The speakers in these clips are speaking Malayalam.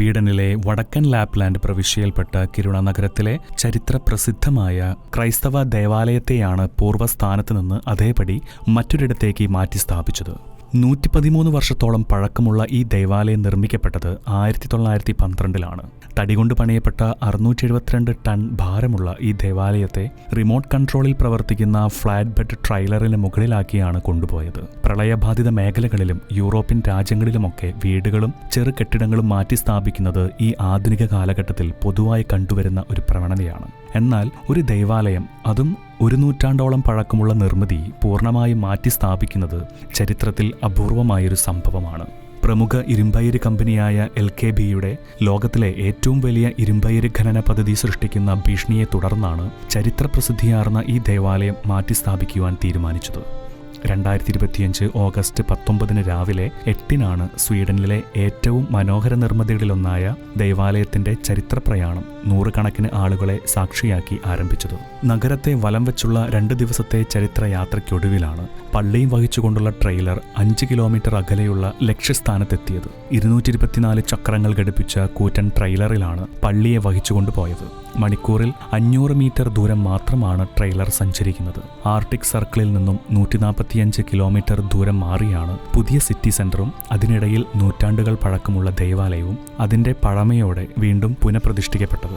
സ്വീഡനിലെ വടക്കൻ ലാപ്ലാൻഡ് പ്രവിശ്യയിൽപ്പെട്ട കിരുണ നഗരത്തിലെ ചരിത്ര പ്രസിദ്ധമായ ക്രൈസ്തവ ദേവാലയത്തെയാണ് പൂർവസ്ഥാനത്ത് നിന്ന് അതേപടി മറ്റൊരിടത്തേക്ക് മാറ്റി സ്ഥാപിച്ചത്. നൂറ്റി പതിമൂന്ന് വർഷത്തോളം പഴക്കമുള്ള ഈ ദേവാലയം നിർമ്മിക്കപ്പെട്ടത് ആയിരത്തി തൊള്ളായിരത്തി പന്ത്രണ്ടിലാണ് തടികൊണ്ട് പണിയപ്പെട്ട അറുന്നൂറ്റി എഴുപത്തിരണ്ട് ടൺ ഭാരമുള്ള ഈ ദേവാലയത്തെ റിമോട്ട് കൺട്രോളിൽ പ്രവർത്തിക്കുന്ന ഫ്ലാറ്റ് ബെഡ് ട്രെയിലറിന് മുകളിലാക്കിയാണ് കൊണ്ടുപോയത്. പ്രളയബാധിത മേഖലകളിലും യൂറോപ്യൻ രാജ്യങ്ങളിലുമൊക്കെ വീടുകളും ചെറു കെട്ടിടങ്ങളും മാറ്റി സ്ഥാപിക്കുന്നത് ഈ ആധുനിക കാലഘട്ടത്തിൽ പൊതുവായി കണ്ടുവരുന്ന ഒരു പ്രവണതയാണ്. എന്നാൽ ഒരു ദൈവാലയം അതും ഒരു നൂറ്റാണ്ടോളം പഴക്കമുള്ള നിർമ്മിതി പൂർണമായും മാറ്റി സ്ഥാപിക്കുന്നത് ചരിത്രത്തിൽ അപൂർവമായൊരു സംഭവമാണ്. പ്രമുഖ ഇരുമ്പയിര് കമ്പനിയായ എൽ കെ ബിയുടെ ലോകത്തിലെ ഏറ്റവും വലിയ ഇരുമ്പയിര് ഖനന പദ്ധതി സൃഷ്ടിക്കുന്ന ഭീഷണിയെ തുടർന്നാണ് ചരിത്രപ്രസിദ്ധിയാർന്ന ഈ ദേവാലയം മാറ്റിസ്ഥാപിക്കുവാൻ തീരുമാനിച്ചത്. രണ്ടായിരത്തി ഇരുപത്തിയഞ്ച് ഓഗസ്റ്റ് പത്തൊമ്പതിന് രാവിലെ എട്ടിനാണ് സ്വീഡനിലെ ഏറ്റവും മനോഹര നിർമ്മിതികളിലൊന്നായ ദൈവാലയത്തിന്റെ ചരിത്രപ്രയാണം നൂറുകണക്കിന് ആളുകളെ സാക്ഷിയാക്കി ആരംഭിച്ചത്. നഗരത്തെ വലം വെച്ചുള്ള രണ്ട് ദിവസത്തെ ചരിത്രയാത്രയ്ക്കൊടുവിലാണ് പള്ളിയും വഹിച്ചുകൊണ്ടുള്ള ട്രെയിലർ അഞ്ച് കിലോമീറ്റർ അകലെയുള്ള ലക്ഷ്യസ്ഥാനത്തെത്തിയത്. ഇരുന്നൂറ്റി ഇരുപത്തിനാല് ചക്രങ്ങൾ ഘടിപ്പിച്ച കൂറ്റൻ ട്രെയിലറിലാണ് പള്ളിയെ വഹിച്ചുകൊണ്ട് പോയത് മണിക്കൂറിൽ അഞ്ഞൂറ് മീറ്റർ ദൂരം മാത്രമാണ് ട്രെയിലർ സഞ്ചരിക്കുന്നത്. ആർട്ടിക് സർക്കിളിൽ നിന്നും നൂറ്റി നാൽപ്പത്തിയഞ്ച് കിലോമീറ്റർ ദൂരം മാറിയാണ് പുതിയ സിറ്റി സെന്ററും അതിനിടയിൽ നൂറ്റാണ്ടുകൾ പഴക്കമുള്ള ദേവാലയവും അതിന്റെ പഴമയോടെ വീണ്ടും പുനഃപ്രതിഷ്ഠിക്കപ്പെട്ടത്.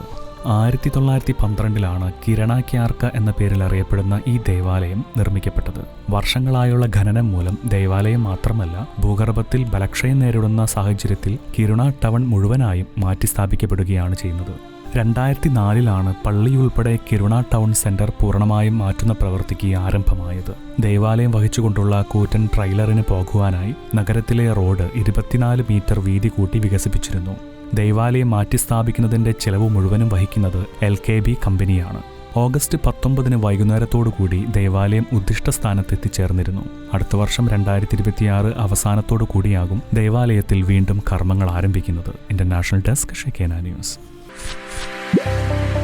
ആയിരത്തി തൊള്ളായിരത്തി പന്ത്രണ്ടിലാണ് കിരണാക്യാർക്ക എന്ന പേരിൽ അറിയപ്പെടുന്ന ഈ ദേവാലയം നിർമ്മിക്കപ്പെട്ടത്. വർഷങ്ങളായുള്ള ഖനനം മൂലം ദേവാലയം മാത്രമല്ല ഭൂഗർഭത്തിൽ ബലക്ഷയം നേരിടുന്ന സാഹചര്യത്തിൽ കിരുണ ടവൺ മുഴുവനായും മാറ്റിസ്ഥാപിക്കപ്പെടുകയാണ് ചെയ്യുന്നത്. രണ്ടായിരത്തി നാലിലാണ് പള്ളിയുൾപ്പെടെ കിരുണ ടൗൺ സെന്റർ പൂർണമായും മാറ്റുന്ന പ്രവൃത്തിക്ക് ആരംഭമായത്. ദേവാലയം വഹിച്ചുകൊണ്ടുള്ള കൂറ്റൻ ട്രെയിലറിന് പോകുവാനായി നഗരത്തിലെ റോഡ് ഇരുപത്തിനാല് മീറ്റർ വീതി കൂട്ടി വികസിപ്പിച്ചിരുന്നു. ദേവാലയം മാറ്റിസ്ഥാപിക്കുന്നതിന്റെ ചെലവ് മുഴുവനും വഹിക്കുന്നത് എൽ കെ ബി കമ്പനിയാണ്. ഓഗസ്റ്റ് പത്തൊമ്പതിന് വൈകുന്നേരത്തോടുകൂടി ദേവാലയം ഉദ്ദിഷ്ട സ്ഥാനത്ത് എത്തിച്ചേർന്നിരുന്നു അടുത്ത വർഷം രണ്ടായിരത്തി ഇരുപത്തിയാറ് അവസാനത്തോടു കൂടിയാകും ദേവാലയത്തിൽ വീണ്ടും കർമ്മങ്ങൾ ആരംഭിക്കുന്നത്. International desk ഷെക്കേന news. Música